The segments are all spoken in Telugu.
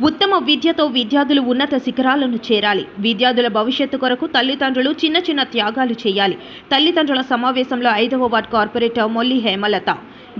ఉత్తమ విద్యతో విద్యార్థులు ఉన్నత శిఖరాలను చేరాలి. విద్యార్థుల భవిష్యత్తు కొరకు తల్లిదండ్రులు చిన్న చిన్న త్యాగాలు చేయాలి. తల్లిదండ్రుల సమావేశంలో ఐదవ వార్డ్ కార్పొరేటర్ మొల్లి హేమలత.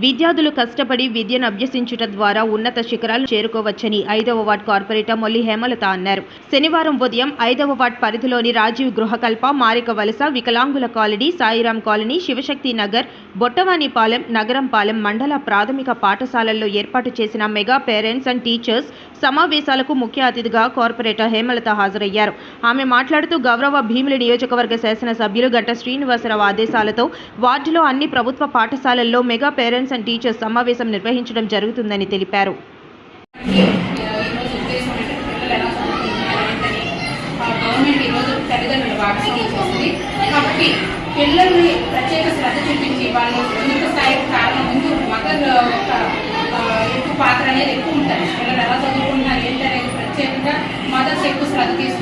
విద్యార్థులు కష్టపడి విద్యను అభ్యసించుట ద్వారా ఉన్నత శిఖరాలు చేరుకోవచ్చని ఐదవ వార్డ్ కార్పొరేటర్ మొల్లి హేమలత అన్నారు. శనివారం ఉదయం ఐదవ వార్డ్ పరిధిలోని రాజీవ్ గృహకల్ప మారిక వలస వికలాంగుల కాలనీ సాయిరాం కాలనీ శివశక్తి నగర్ బొట్టవానిపాలెం నగరంపాలెం మండల ప్రాథమిక పాఠశాలల్లో ఏర్పాటు చేసిన మెగా పేరెంట్స్ అండ్ టీచర్స్ సమావేశాలకు ముఖ్య అతిథిగా కార్పొరేటర్ హేమలత హాజరయ్యారు. ఆమె మాట్లాడుతూ గౌరవ భీమిలి నియోజకవర్గ శాసనసభ్యులు గట్ట శ్రీనివాసరావు ఆదేశాలతో వార్డులో అన్ని ప్రభుత్వ పాఠశాలల్లో మెగా పేరెంట్స్ అండ్ టీచర్స్ సమావేశం నిర్వహించడం జరుగుతుందని తెలిపారు. పిల్లల్ని ప్రత్యేక శ్రద్ధ చూపించి వాళ్ళు ఉన్నత స్థాయికి కారణం ముందు మదర్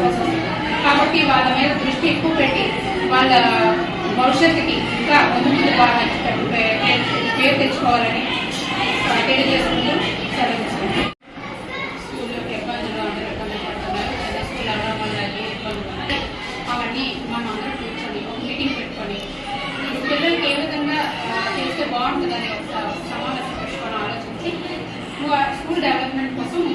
కోసం కాబట్టి వాళ్ళ మీద దృష్టి ఎక్కువ పెట్టి వాళ్ళ భవిష్యత్తుకి ఇంకా ముందు ముందు బాగా పేరు తెచ్చుకోవాలని తెలియజేసుకుంటూ సెలవు ఇబ్బందులు అవన్నీ మీటింగ్ పెట్టుకొని పిల్లలకి ఏ విధంగా చేస్తే బాగుంటుందని పెట్టుకొని ఆలోచించి స్కూల్ డెవలప్మెంట్ కోసం